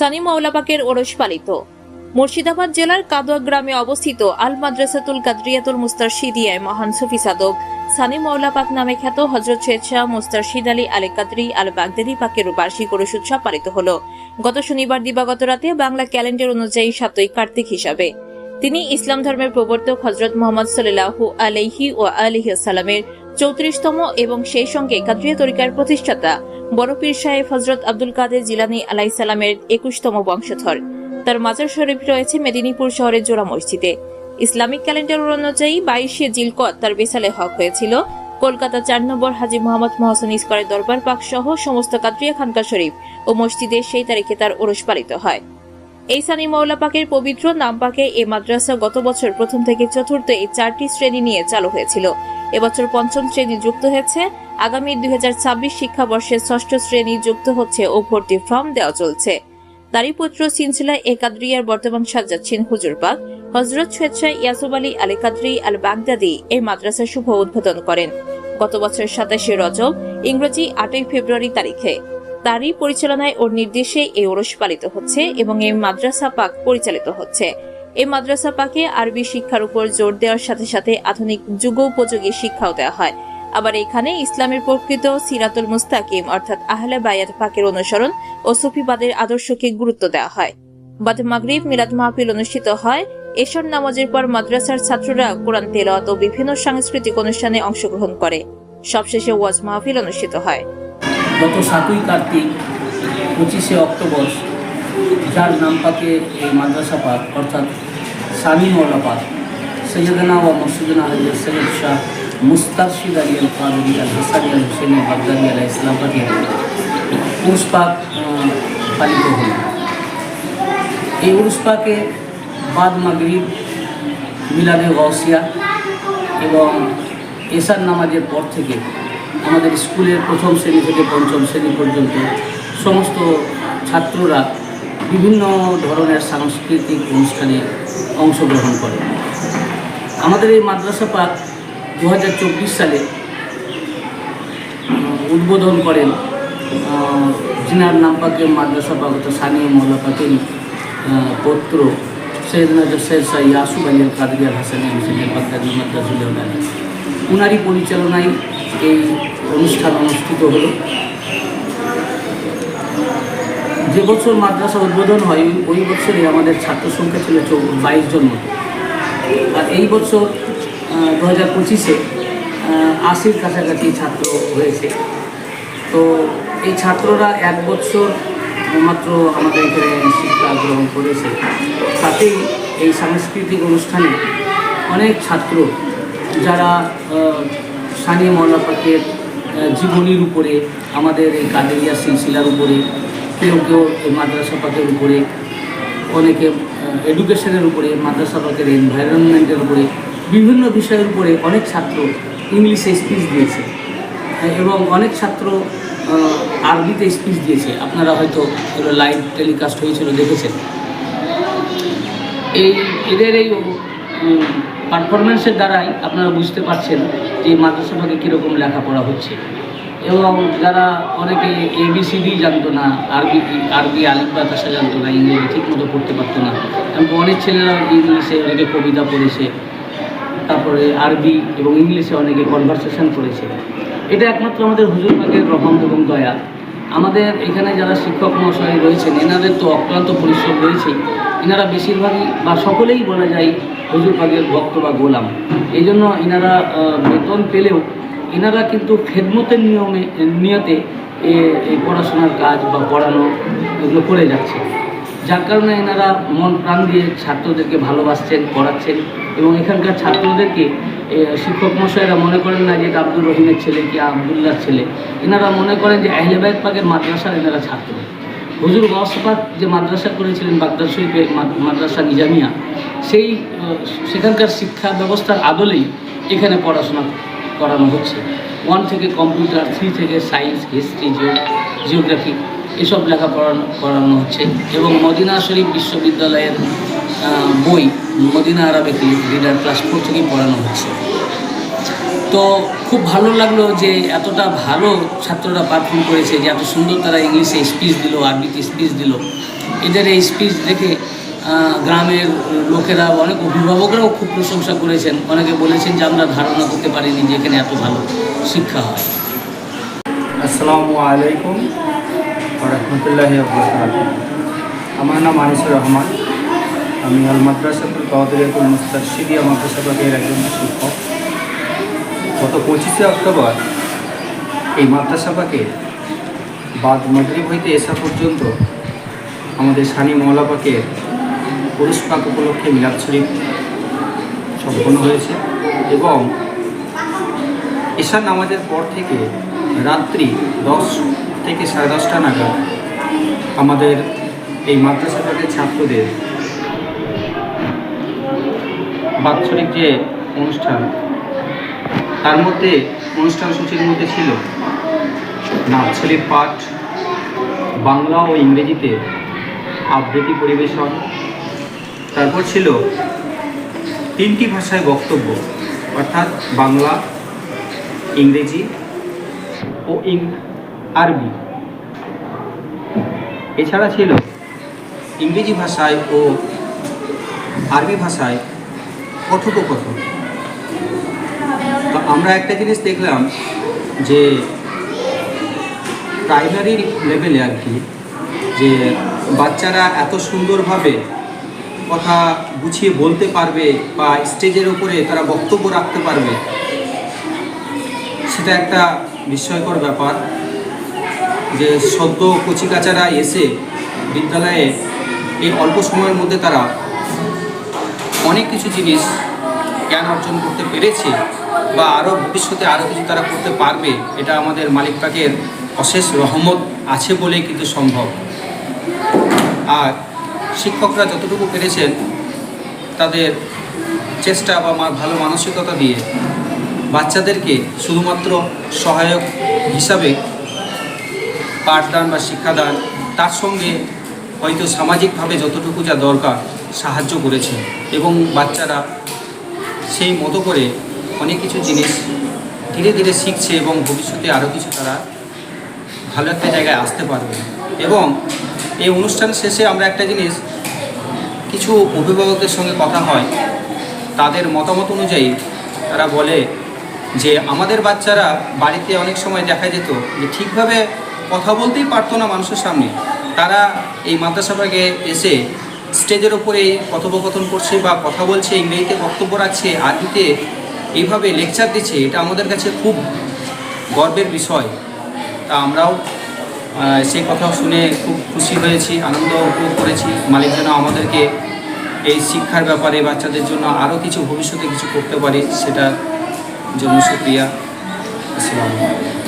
সানি মাওলাপাকের ওরস পালিত। মুর্শিদাবাদ জেলার কাদোয়া গ্রামে অবস্থিত আল মাদ্রাসাতুল কাদরিয়াতুল মুস্তারশিদিয়ায় মহান সুফি সাদক সানি মাওলাপাক নামে খ্যাত হজরত শেখ শাহ মুস্তারশিদ আলী আল কাদরি আল বাগদাদি পাকের বার্ষিক ওরস উৎসব পালিত হল। গত শনিবার দিবাগত রাতে বাংলা ক্যালেন্ডার অনুযায়ী সাতই কার্তিক হিসাবে। তিনি ইসলাম ধর্মের প্রবর্তক হজরত মোহাম্মদ সাল্লাহু আলাইহি ও আলহিসাল্লামের চৌত্রিশতম এবং সেই সঙ্গে কাদরিয়া তরিকার প্রতিষ্ঠাতা বড় পীর সাহেব হজরত আব্দুল কাদের জিলানি আলাইসাল্লামের একুশতম বংশধর। তার মাজার শরীফ রয়েছে মেদিনীপুর শহরের জোড়া মসজিদে। ইসলামিক ক্যালেন্ডার অনুযায়ী বাইশে জিলকত তার বিসালে হক হয়েছিল। কলকাতা চার নম্বর হাজি মোহাম্মদ মহসন ইস্করের দরবার পাক সহ সমস্ত কাদরিয়া খানকা শরীফ ও মসজিদে সেই তারিখে তার ওরস পালিত হয়। এই সানি মৌলা পাকের পবিত্র নাম পাকে এই মাদ্রাসা গত বছর প্রথম থেকে চতুর্থ এই চারটি শ্রেণি নিয়ে চালু হয়েছিল। এবছর পঞ্চম শ্রেণি যুক্ত হয়েছে। আগামী দুই শিক্ষাবর্ষের ষষ্ঠ শ্রেণি যুক্ত হচ্ছে ও ভর্তি ফর্ম দেওয়া চলছে। তারই সিনসিলা এ কাদরিয়ার বর্তমান সাজাচ্ছেন হুজুরবাগ হজরত স্বেচ্ছায় ইয়াসুব আলী আলী কাদরি আল বাগদাদি এই মাদ্রাসার শুভ উদ্বোধন করেন। গত বছর সাতাশে রজব, ইংরেজি আটই ফেব্রুয়ারি তারিখে। তারই পরিচালনায় ওর নির্দেশে এই ওরস পালিত হচ্ছে এবং এই মাদ্রাসা পাক পরিচালিত হচ্ছে। এই মাদ্রাসা পাকে আরবি শিক্ষার উপর জোর দেওয়ার সাথে সাথে আধুনিক যুগোপযোগী শিক্ষাও দেওয়া হয়। আবার এখানে ইসলামের প্রকৃত সিরাতুল মুস্তাকিম অর্থাৎ আহলে বায়াত পাকের অনুসরণ ও সুফিবাদের আদর্শকে গুরুত্ব দেওয়া হয়। বাদ মাগরিব মিলাদ মাহফিল অনুষ্ঠিত হয়। এশর নামাজের পর মাদ্রাসার ছাত্ররা কোরআন তেলাওয়াত ও বিভিন্ন সাংস্কৃতিক অনুষ্ঠানে অংশগ্রহণ করে। সবশেষে ওয়াজ মাহফিল অনুষ্ঠিত হয়। গত সাতই কার্তিক পঁচিশে অক্টোবর যার নাম পাকে এই মাদ্রাসা পাক অর্থাৎ সানি মৌলা পাক সৈয়দনা ও মসজিদনা হজরত সৈয়দ শাহ মুস্তারশিদ আলী আল কাদরি আল হাসানি আল হুসেন বাগদাদি আল ইসলাম পাকে উরুস পাক পালিত হল। এই উরুস পাকে বাদ মাগরিব, মিলাদে গৌসিয়া এবং এসার নামাজের পর থেকে আমাদের স্কুলের প্রথম শ্রেণি থেকে পঞ্চম শ্রেণি পর্যন্ত সমস্ত ছাত্ররা বিভিন্ন ধরনের সাংস্কৃতিক অনুষ্ঠানে অংশগ্রহণ করে। আমাদের এই মাদ্রাসা পাক দু হাজার চব্বিশ সালে উদ্বোধন করেন জিনার নাম পাকে মাদ্রাসা পাক অর্থাৎ সানিয়া মোল্লা পৌত্র সৈয়দ নজর সৈয়দ শাহ ইয়াসুব আলী আল কাদরি আল হাসানি হোসেন বাগদাদি মাদ্রাসুল উনারই পরিচালনায় এই অনুষ্ঠান অনুষ্ঠিত হলো। যে বছর মাদ্রাসা উদ্বোধন হয় ওই- ওই বছরে আমাদের ছাত্র সংখ্যা ছিল বাইশ জন মতো। আর এই বছর দু হাজার পঁচিশে আশির কাছাকাছি ছাত্র হয়েছে। তো এই ছাত্ররা এক বছর মাত্র আমাদের এখানে শিক্ষা গ্রহণ করেছে। তাতেই এই সাংস্কৃতিক অনুষ্ঠানে অনেক ছাত্র যারা আহ, সানিয়া মৌলা জীবনীর উপরে আমাদের এই কাদেরিয়া সিলসিলার উপরে কেউ কেউ মাদ্রাসা পাকের উপরে, অনেকে এডুকেশনের উপরে, মাদ্রাসা পাকের এনভায়রনমেন্টের উপরে, বিভিন্ন বিষয়ের উপরে অনেক ছাত্র ইংলিশে স্পিচ দিয়েছে। এবং অনেক ছাত্র আরবিতে স্পিচ দিয়েছে। আপনারা হয়তো এগুলো লাইভ টেলিকাস্ট হয়েছিল, দেখেছেন। এই, এদের এই পারফরমেন্সের দ্বারাই আপনারা বুঝতে পারছেন যে মাদ্রাসা মাদ্রাসাটাকে কীরকম লেখাপড়া হচ্ছে। এবং যারা অনেকে এবিসিডি জানতো না আরবি আরবি আলিফ বাতাসা জানতো না, ইংরেজি ঠিকমতো পড়তে পারতো না। এমনকি অনেক ছেলেরা ইংলিশে অনেকে কবিতা পড়েছে, তারপরে আরবি এবং ইংলিশে অনেকে কনভারসেশন করেছে। এটা একমাত্র আমাদের হুজুর পাকের রহম এবং দয়া। আমাদের এখানে যারা শিক্ষক মহাশয় রয়েছেন, এনাদের তো অক্লান্ত পরিশ্রম রয়েছেই। এনারা বেশিরভাগই বা সকলেই বলা যায় হুজুর পাকের ভক্ত বা গোলাম। এই জন্য এনারা বেতন পেলেও এনারা কিন্তু খেদমতের নিয়মে, নিয়তে এই পড়াশোনার কাজ বা পড়ানো এগুলো করে যাচ্ছে। যার কারণে এনারা মন প্রাণ দিয়ে ছাত্রদেরকে ভালোবাসছেন, পড়াচ্ছেন এবং এখানকার ছাত্রদেরকে শিক্ষক মশাইরা মনে করেন না যে এটা আব্দুর রহিমের ছেলে কি আবদুল্লার ছেলে। এনারা মনে করেন যে আহলেবায়ত পাকের মাদ্রাসার এনারা ছাত্র। হুজুর গসপাক যে মাদ্রাসা করেছিলেন বাগদাদ শরীফে মাদ্রাসা নিজামিয়া, সেই সেখানকার শিক্ষা ব্যবস্থার আদলেই এখানে পড়াশোনা করানো হচ্ছে। ওয়ান থেকে কম্পিউটার থ্রি থেকে সায়েন্স হিস্ট্রি জিওগ্রাফি এসব লেখা পড়ানো করানো হচ্ছে এবং মদিনা শরীফ বিশ্ববিদ্যালয়ের বই Medina Arabic reader class four থেকেই পড়ানো হচ্ছে। তো খুব ভালো লাগল যে এতটা ভালো ছাত্ররা পারফর্ম করেছে, যে এত সুন্দর তারা ইংলিশে স্পিচ দিল, আরবিতে স্পিচ দিল। এদের এই স্পিচ দেখে গ্রামের লোকেরা, অনেক অভিভাবকরাও খুব প্রশংসা করেছেন। অনেকে বলেছেন যে আমরা ধারণা করতে পারিনি যে এখানে এত ভালো শিক্ষা হয়। আসসালামু আলাইকুম রহমতুল্লাহ আমার নাম আনিসুর রহমান। আমি আল মাদ্রাসাতুল কাওয়াদিয়াতুল মুস্তারশিদিয়া মাদ্রাসা পাকের একজন শিক্ষক। গত পঁচিশে অক্টোবর এই মাদ্রাসা পাকে বাদ মগরিব হইতে এসা পর্যন্ত আমাদের সানি মৌলা পুরুষ উপলক্ষে মিলাদ শরীফ সম্পন্ন হয়েছে এবং ঈশান নামাজের পর থেকে রাত্রি দশ থেকে সাড়ে দশটা নাগাদ আমাদের এই মাদ্রাসা পাকের ছাত্রদের বাৎসরিক যে অনুষ্ঠান, তার মধ্যে অনুষ্ঠান সূচির মধ্যে ছিল নাচছড়ির পাঠ, বাংলা ও ইংরেজিতে আবৃত্তি পরিবেশন তারপর ছিল তিনটি ভাষায় বক্তব্য, অর্থাৎ বাংলা, ইংরেজি ও ইং, আরবি। এছাড়া ছিল ইংরেজি ভাষায় ও আরবি ভাষায় কথোপকথন। তো আমরা একটা জিনিস দেখলাম যে প্রাইমারি লেভেলে আর কি, যে বাচ্চারা এত সুন্দরভাবে কথা গুছিয়ে বলতে পারবে বা স্টেজের উপরে তারা বক্তব্য রাখতে পারবে, সেটা একটা বিস্ময়কর ব্যাপার যে সদ্য কচিকাচারা এসে বিদ্যালয়ে এই অল্প সময়ের মধ্যে তারা অনেক কিছু জিনিস জ্ঞান অর্জন করতে পেরেছে বা আরও ভবিষ্যতে আরও কিছু তারা করতে পারবে, এটা আমাদের মালিক পাকের অশেষ রহমত আছে বলেই কিন্তু সম্ভব। আর শিক্ষকরা যতটুকু পেরেছেন, তাদের চেষ্টা বা ভালো মানসিকতা দিয়ে বাচ্চাদেরকে শুধুমাত্র সহায়ক হিসাবে পাঠদান বা শিক্ষাদান, তার সঙ্গে হয়তো সামাজিকভাবে যতটুকু যা দরকার সাহায্য করেছে এবং বাচ্চারা সেই মতো করে অনেক কিছু জিনিস ধীরে ধীরে শিখছে এবং ভবিষ্যতে আরও কিছু তারা ভালো একটা জায়গায় আসতে পারবে। এবং এই অনুষ্ঠান শেষে আমরা একটা জিনিস, কিছু অভিভাবকদের সঙ্গে কথা হয়। তাদের মতামত অনুযায়ী তারা বলে যে, আমাদের বাচ্চারা বাড়িতে অনেক সময় দেখা যেত যে, ঠিকভাবে কথা বলতেই পারতো না মানুষের সামনে। তারা এই মাদ্রাসা পাকে এসে স্টেজের ওপরে কথোপকথন করছে বা কথা বলছে, ইংরেজিতে বক্তব্য রাখছে, আরবিতে এইভাবে লেকচার দিচ্ছে, এটা আমাদের কাছে খুব গর্বের বিষয়। তা আমরাও সেই কথা শুনে খুব খুশি হয়েছি, আনন্দ উপভোগ করেছি। মালিক যেন আমাদেরকে এই শিক্ষার ব্যাপারে বাচ্চাদের জন্য আরও কিছু ভবিষ্যতে কিছু করতে পারি, সেটার জন্য সুপ্রিয়া আসসালামু আলাইকুম।